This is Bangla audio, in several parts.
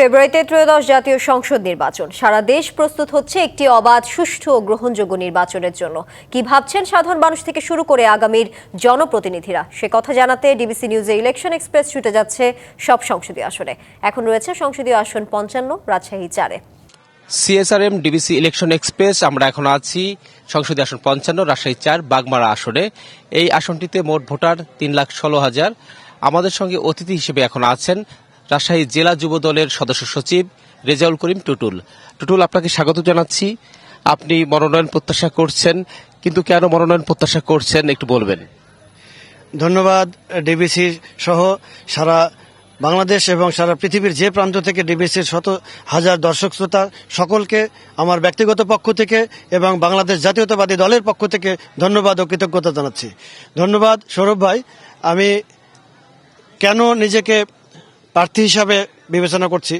ফেব্রুয়ারিতে ত্রয়োদশ জাতীয় সংসদ নির্বাচন। সারা দেশ প্রস্তুত হচ্ছে একটি অবাধ, সুষ্ঠু ও গ্রহণযোগ্য নির্বাচনের জন্য। কি ভাবছেন সাধারণ মানুষ থেকে শুরু করে আগামীর জনপ্রতিনিধিরা? সে কথা জানাতে ডিবিসি নিউজে ইলেকশন এক্সপ্রেস ছুটে যাচ্ছে সব সংসদীয় আসনে। এখন রয়েছে সংসদীয় আসন পঞ্চান্ন, রাজশাহী চারে। সিএসআরএম, ডিবিসি ইলেকশন এক্সপ্রেস, আমরা এখন আছি সংসদীয় আসন পঞ্চান্ন, রাজশাহী চার, বাগমারা আসনে। এই আসনটিতে মোট ভোটার তিন লাখ ষোলো হাজার। আমাদের সঙ্গে অতিথি হিসেবে এখন আছেন রাজশাহী জেলা যুব দলের সদস্য সচিব রেজাউল করিম টুটুল। টুটুল, আপনাকে স্বাগত জানাচ্ছি। আপনি মনোনয়ন প্রত্যাশা করছেন, কিন্তু কেন মনোনয়ন প্রত্যাশা করছেন একটু বলবেন। ধন্যবাদ, ডিবিসি সহ সারা বাংলাদেশ এবং সারা পৃথিবীর যে প্রান্ত থেকে ডিবিসির শত হাজার দর্শক শ্রোতা, সকলকে আমার ব্যক্তিগত পক্ষ থেকে এবং বাংলাদেশ জাতীয়তাবাদী দলের পক্ষ থেকে ধন্যবাদ ও কৃতজ্ঞতা জানাচ্ছি। ধন্যবাদ, সৌরভ ভাই। আমি কেন নিজেকে প্রার্থী হিসাবে বিবেচনা করছি।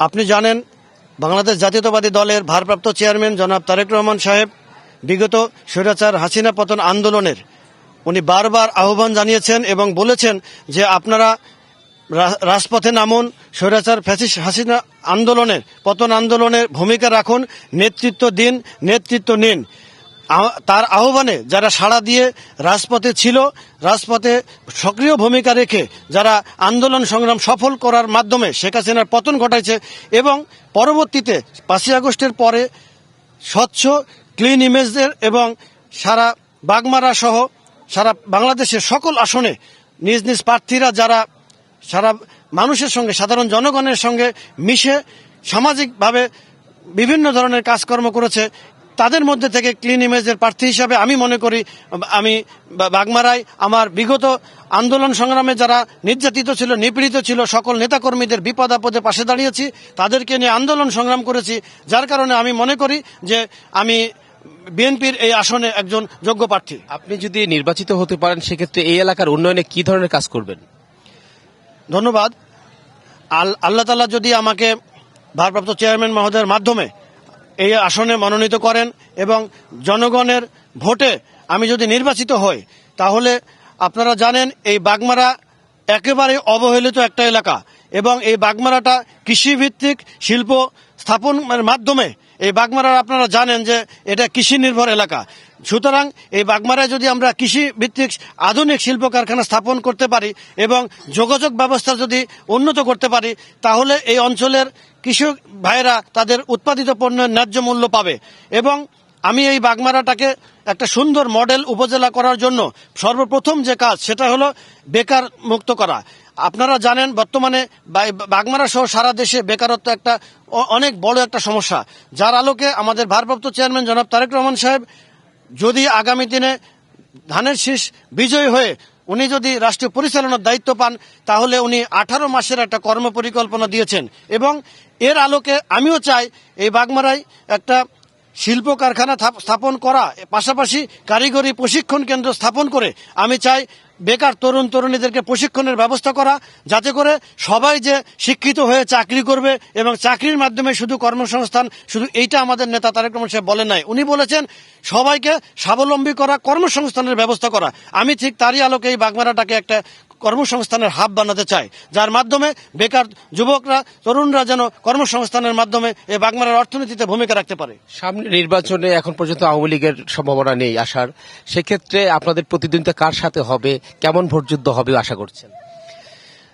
আপনি জানেন, বাংলাদেশ জাতীয়তাবাদী দলের ভারপ্রাপ্ত চেয়ারম্যান জনাব তারেক রহমান সাহেব বিগত স্বৈরাচার হাসিনা পতন আন্দোলনের উনি বারবার আহ্বান জানিয়েছেন এবং বলেছেন যে আপনারা রাজপথে নামুন, স্বৈরাচার ফ্যাসিস হাসিনা আন্দোলনের, পতন আন্দোলনের ভূমিকা রাখুন, নেতৃত্ব দিন, নেতৃত্ব নিন। তার আহ্বানে যারা সাড়া দিয়ে রাজপথে ছিল, রাজপথে সক্রিয় ভূমিকা রেখে যারা আন্দোলন সংগ্রাম সফল করার মাধ্যমে শেখ হাসিনার পতন ঘটাইছে এবং পরবর্তীতে পাঁচই আগস্টের পরে স্বচ্ছ ক্লিন ইমেজদের এবং সারা বাগমারা সহ সারা বাংলাদেশের সকল আসনে নিজ নিজ প্রার্থীরা যারা সারা মানুষের সঙ্গে, সাধারণ জনগণের সঙ্গে মিশে সামাজিকভাবে বিভিন্ন ধরনের কাজকর্ম করেছে তাদের মধ্যে থেকে ক্লিন ইমেজের প্রার্থী হিসাবে আমি মনে করি আমি বাগমারায় আমার বিগত আন্দোলন সংগ্রামে যারা নির্যাতিত ছিল নিপীড়িত ছিল সকল নেতাকর্মীদের বিপদ আপদে পাশে দাঁড়িয়েছি তাদেরকে নিয়ে আন্দোলন সংগ্রাম করেছি যার কারণে আমি মনে করি যে আমি বিএনপির এই আসনে একজন যোগ্য প্রার্থী। আপনি যদি নির্বাচিত হতে পারেন সেক্ষেত্রে এই এলাকার উন্নয়নে কি ধরনের কাজ করবেন? ধন্যবাদ। আল- আল্লাহ তালা যদি আমাকে ভারপ্রাপ্ত চেয়ারম্যান মহোদয়ের মাধ্যমে এই আসনে মনোনীত করেন এবং জনগণের ভোটে আমি যদি নির্বাচিত হই, তাহলে আপনারা জানেন এই বাগমারা একেবারে অবহেলিত একটা এলাকা এবং এই বাগমারাটা কৃষিভিত্তিক শিল্প স্থাপনের মাধ্যমে এই বাগমারার আপনারা জানেন যে এটা কৃষি নির্ভর এলাকা। সুতরাং এই বাগমারায় যদি আমরা কৃষি ভিত্তিক আধুনিক শিল্প কারখানা স্থাপন করতে পারি এবং যোগাযোগ ব্যবস্থা যদি উন্নত করতে পারি, তাহলে এই অঞ্চলের কৃষক ভাইয়েরা তাদের উৎপাদিত পণ্যের ন্যায্য মূল্য পাবে। এবং আমি এই বাগমারাটাকে একটা সুন্দর মডেল উপজেলা করার জন্য সর্বপ্রথম যে কাজ সেটা হলো বেকার মুক্ত করা। আপনারা জানেন বর্তমানে বাগমারা সহ সারা দেশে বেকারত্ব একটা অনেক বড় একটা সমস্যা। যার আলোকে আমাদের ভারপ্রাপ্ত চেয়ারম্যান জনাব তারেক রহমান সাহেব যদি আগামী দিনে ধানের শীষ বিজয়ী হয়ে উনি যদি রাষ্ট্রীয় পরিচালনার দায়িত্ব পান, তাহলে উনি আঠারো মাসের একটা কর্ম পরিকল্পনা দিয়েছেন। এবং এর আলোকে আমিও চাই এই বাগমারায় একটা শিল্প কারখানা স্থাপন করা পাশাপাশি কারিগরি প্রশিক্ষণ কেন্দ্র স্থাপন করে আমি চাই বেকার তরুণ তরুণীদেরকে প্রশিক্ষণের ব্যবস্থা করা, যাতে করে সবাই যে শিক্ষিত হয়ে চাকরি করবে এবং চাকরির মাধ্যমে শুধু কর্মসংস্থান, শুধু এইটা আমাদের নেতা তারেক রহমান সাহেব বলেন নাই। উনি বলেছেন, সবাইকে স্বাবলম্বী করা, কর্মসংস্থানের ব্যবস্থা করা। আমি ঠিক তারই আলোকে এই বাগমারাটাকে একটা কর্মসংস্থানের হাব বানাতে চাই যার মাধ্যমে বেকার যুবকরা তরুণরা যেন কর্মসংস্থানের মাধ্যমে এই বাগমারার অর্থনীতিতে ভূমিকা রাখতে পারে। সামনে নির্বাচনে এখন পর্যন্ত আওয়ামী লীগের সম্ভাবনা নেই আসার সেক্ষেত্রে আপনাদের প্রতিদ্বন্দ্বিতা কার সাথে হবে? কেমন ভোটযুদ্ধ হবে আশা করছেন?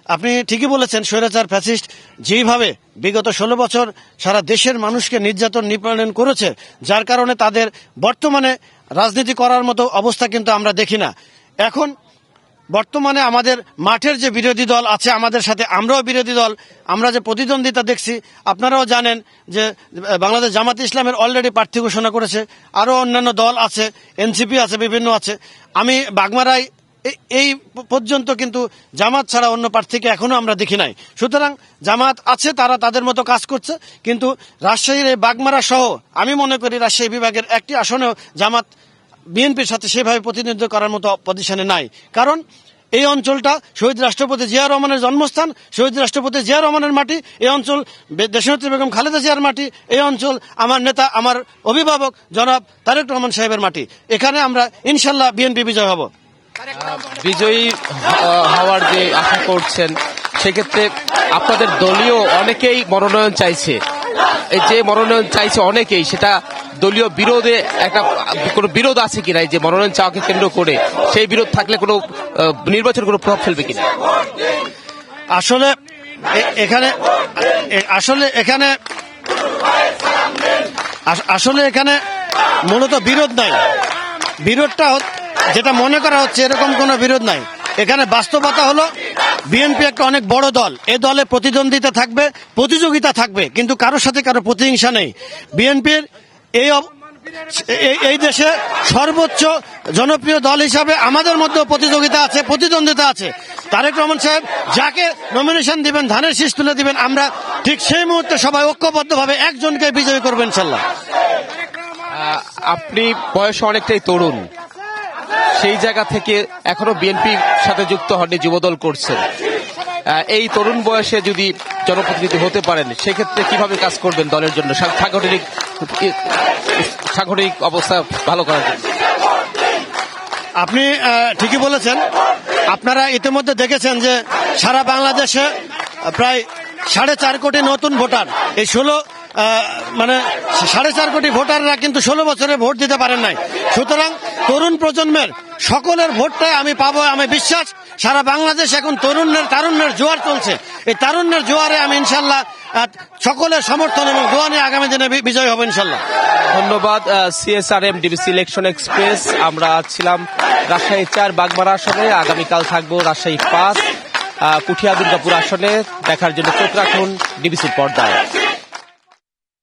আপনি ঠিকই বলেছেন স্বৈরাচার ফ্যাসিস্ট যেইভাবে বিগত ষোলো বছর সারা দেশের মানুষকে নির্যাতন নিপীড়ন করেছে যার কারণে তাদের বর্তমানে রাজনীতি করার মতো অবস্থা কিন্তু আমরা দেখি না। এখন বর্তমানে আমাদের মাঠের যে বিরোধী দল আছে আমাদের সাথে, আমরাও বিরোধী দল, আমরা যে প্রতিদ্বন্দ্বিতা দেখছি, আপনারাও জানেন যে বাংলাদেশ জামাত ইসলামের অলরেডি প্রার্থী ঘোষণা করেছে, আরও অন্যান্য দল আছে, এনসিপি আছে, বিভিন্ন আছে। আমি বাগমারায় এই পর্যন্ত কিন্তু জামাত ছাড়া অন্য প্রার্থীকে এখনও আমরা দেখি নাই। সুতরাং জামাত আছে, তারা তাদের মতো কাজ করছে, কিন্তু রাজশাহীর এই বাগমারা সহ, আমি মনে করি রাজশাহী বিভাগের একটি আসনেও জামাত বিএনপির সাথে সেভাবে প্রতিনিধিত্ব করার মতো পজিশনে নাই। কারণ এই অঞ্চলটা শহীদ রাষ্ট্রপতি জিয়া রহমানের জন্মস্থান, শহীদ রাষ্ট্রপতি জিয়া রহমানের মাটি, এই অঞ্চল দেশনেত্রী বেগম খালেদা জিয়ার মাটি, এই অঞ্চল আমার নেতা, আমার অভিভাবক জনাব তারেক রহমান সাহেবের মাটি। এখানে আমরা ইনশাল্লাহ বিএনপি বিজয় হব। বিজয়ী হওয়ার যে আশা করছেন, সেক্ষেত্রে আপনাদের দলীয় অনেকেই মনোনয়ন চাইছে। যে মনোনয়ন চাইছে অনেকেই, সেটা দলীয় বিরোধে একটা, কোনো বিরোধ আছে কিনা? যে মনোনয়ন চাওয়াকে কেন্দ্র করে, সেই বিরোধ থাকলে কোনো নির্বাচন কোনো প্রভাব ফেলবে কিনা? আসলে এখানে আসলে এখানে, আস- আসলে এখানে মূলত বিরোধ নাই। বিরোধটা যেটা মনে করা হচ্ছে, এরকম কোনো বিরোধ নাই। এখানে বাস্তবতা হলো বিএনপি একটা অনেক বড় দল। এ দলে প্রতিদ্বন্দ্বিতা থাকবে, প্রতিযোগিতা থাকবে, কিন্তু কারোর সাথে কারও প্রতিহিংসা নেই। বিএনপির এই এই- দেশে সর্বোচ্চ জনপ্রিয় দল হিসাবে আমাদের মধ্যে প্রতিযোগিতা আছে, প্রতিদ্বন্দ্বিতা আছে। তারেক রহমান সাহেব, যাকে নমিনেশন দিবেন, ধানের শীষ তুলে দিবেন, আমরা ঠিক সেই মুহূর্তে সবাই ঐক্যবদ্ধভাবে একজনকে বিজয়ী করবেন ইনশাল্লাহ। আপনি বয়স অনেকটাই তরুণ। সেই জায়গা থেকে এখনও বিএনপির সাথে যুক্ত হননি যুবদল করছেন আহ, এই তরুণ বয়সে যদি জনপ্রতিনিধি হতে পারেন সেক্ষেত্রে কীভাবে কাজ করবেন দলের জন্য? সাংগঠনিক সাংগঠনিক অবস্থা ভালো করার জন্য। আপনি ঠিকই বলেছেন। আপনারা ইতিমধ্যে দেখেছেন যে সারা বাংলাদেশে প্রায় সাড়ে চার কোটি নতুন ভোটার। এই ষোলো মানে সাড়ে চার কোটি ভোটাররা কিন্তু ষোলো বছরে ভোট দিতে পারেন নাই। সুতরাং তরুণ প্রজন্মের সকলের ভোটটাই আমি পাবো, আমি বিশ্বাস। সারা বাংলাদেশ এখন তরুণের তারুণ্যের জোয়ার চলছে। এই তারুণ্যের জোয়ারে আমি ইনশাল্লাহ সকলের সমর্থন এবং দোয়া নিয়ে আগামী দিনে বিজয় হব ইনশাল্লাহ। ধন্যবাদ সিএসআরএম ডিবিসি ইলেকশন এক্সপ্রেস আমরা ছিলাম রাজশাহী চার বাগমারা আসনে, আগামীকাল থাকব রাজশাহী পাঁচ পুঠিয়া দুর্গাপুর আসনে। দেখার জন্য চোখ রাখুন ডিবিসির পর্দায়।